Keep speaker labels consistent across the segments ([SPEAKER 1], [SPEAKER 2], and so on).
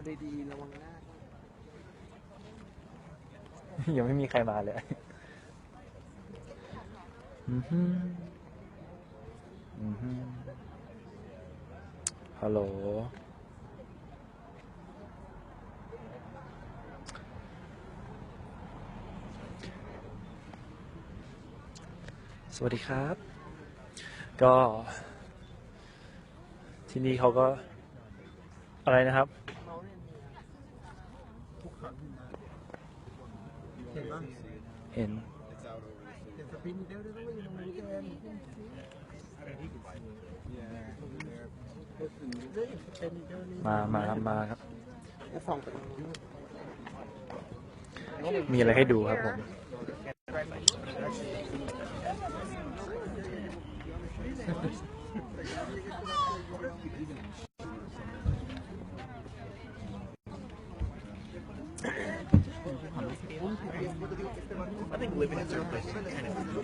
[SPEAKER 1] เอาดีๆระวังหน้า
[SPEAKER 2] ยังไม่มีใครมาเลยอือฮึอือฮึฮัลโหล สวัสดีครับ ก็ ที่นี่เขาก็อะไรนะครับ
[SPEAKER 1] เห็นปะ
[SPEAKER 2] เห็น
[SPEAKER 1] เห็นสปินเดี๋ยวเดี๋ยวต้องไปอยู่ตรงนี้กันเป็นเดี๋ เห็น
[SPEAKER 2] มามาครับมาครับ
[SPEAKER 1] มีอะไรให้ดูครับผ
[SPEAKER 2] ม Thank. ไรให้ดู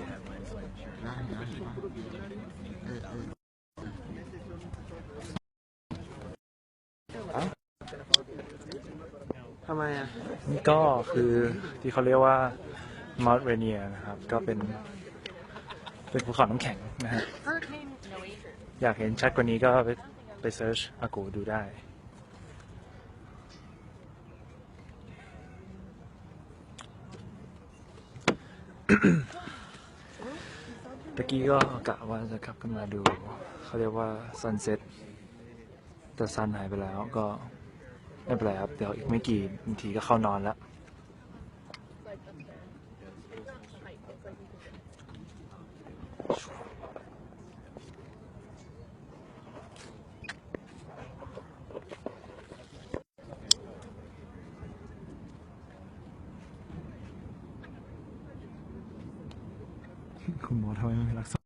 [SPEAKER 2] ครับผม
[SPEAKER 1] ทำไมอะ
[SPEAKER 2] นี่ก็คือที่เขาเรียกว่ามาร์ t เรเนียนะครับ ก็เป็น เป็นภูเขาน้ำแข็งนะฮะ อยากเห็นชัดกว่านี้ก็ไปไปเซิร์ชอากูดูได้ ตะกี้ก็กะว่าจะขับกันมาดู เขาเรียกว่าซันเซ็ตแต่ซันหายไปแล้วก็ไม่เป็นไรครับ เดี๋ยวอีกไม่กี่นาทีก็เข้านอนแล้ว คุณหมอทำไมไม่รักษา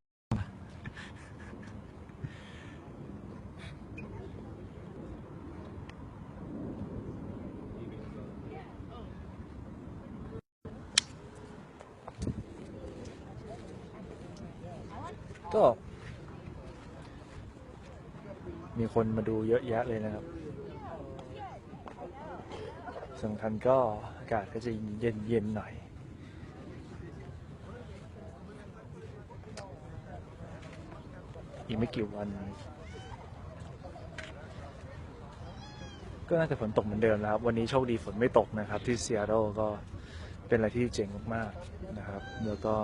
[SPEAKER 2] ก็ มีคนมาดูเยอะแยะเลยนะครับสำคัญก็อากาศก็จะเย็นๆหน่อย อีกไม่กี่วัน ก็น่าจะฝนตกเหมือนเดิมแล้วครับ วันนี้โชคดีฝนไม่ตกนะครับ ที่ซีแอตเทิลก็เป็นอะไรที่เจ๋งมากๆนะครับแล้วก็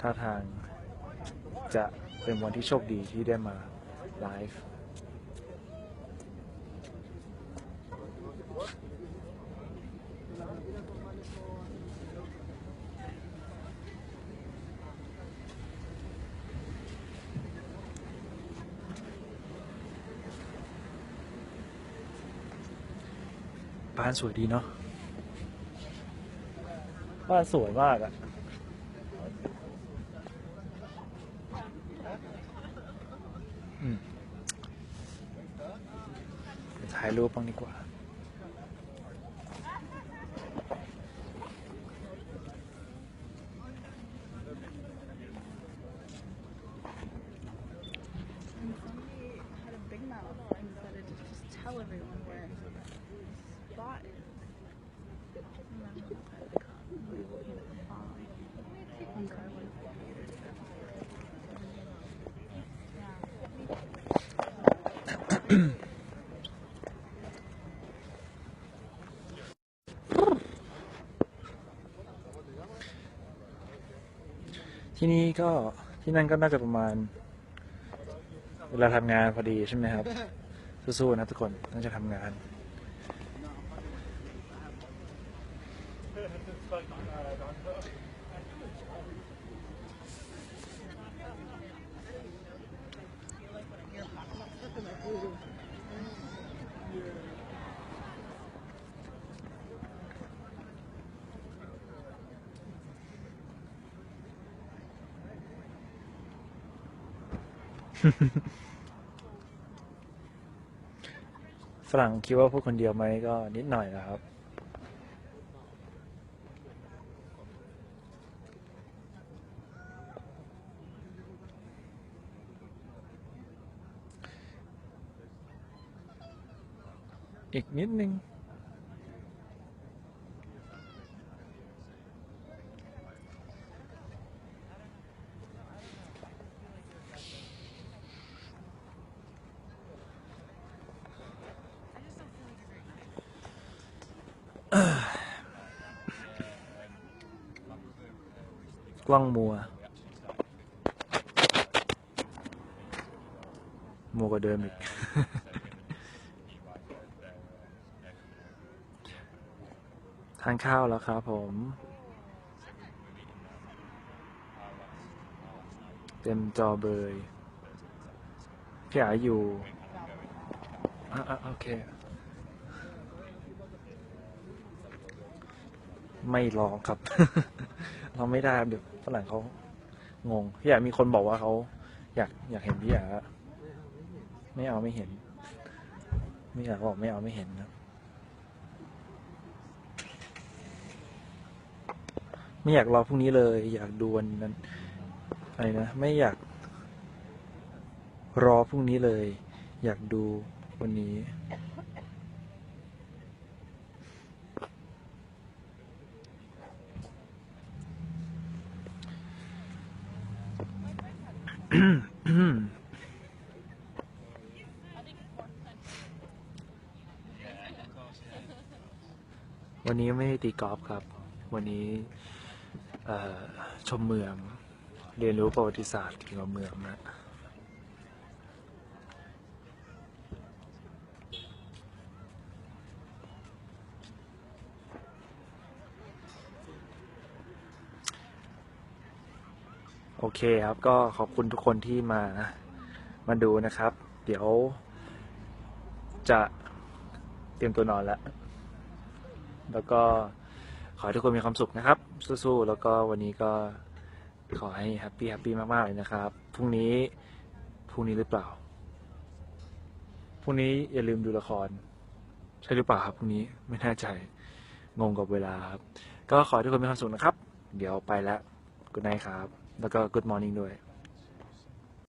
[SPEAKER 2] ท่าทางจะเป็นวันที่โชคดีที่ได้มาไลฟ์ บ้านสวยดีเนาะบ้านสวยมากอะอืมเดี๋ยวถ่ายรูปบ้างดีกว่า ที่นี่ก็ที่นั่นก็น่าจะประมาณ เวลาทำงานพอดีใช่ไหมครับ สู้ๆนะทุกคนน่าจะทำงาน ฝรั่งคิดว่าพูดคนเดียวไหมก็นิดหน่อยนะครับ อีกนิดนึง ว้างมัว มัวกว่าเดิมอีก ทานข้าวแล้วครับผม เต็มจอเบยพี่อาอยู่อะอะโอเค ไม่ลองครับ เราไม่ได้เดี๋ยวฝรั่งเขางงพี่อามีคนบอกว่าเขาอยากอยากเห็นพี่อาไม่เอาไม่เห็นไม่อยากบอกไม่เอาไม่เห็นนะไม่อยากรอพรุ่งนี้เลย อยากดูวันนั้นอะไรนะไม่อยาก รอพรุ่งนี้เลย อยากดูวันนี้ วันนี้ไม่ได้ตีกอล์ฟครับ วันนี้ชมเมือง เรียนรู้ประวัติศาสตร์เกี่ยวกับเมืองนะโอเคครับ ก็ขอบคุณทุกคนที่มามาดูนะครับ เดี๋ยวจะเตรียมตัวนอนแล้ว แล้วก็ขอให้ทุกคนมีความสุขนะครับ สู้ๆ แล้วก็วันนี้ก็ขอให้แฮปปี้แฮปปี้มากๆเลยนะครับ พรุ่งนี้พรุ่งนี้หรือเปล่า พรุ่งนี้อย่าลืมดูละคร ใช่หรือเปล่าครับพรุ่งนี้ไม่แน่ใจงงกับเวลาครับ ก็ขอให้ทุกคนมีความสุขนะครับ เดี๋ยวไปแล้ว good night ครับ แล้วก็ good morning ด้วย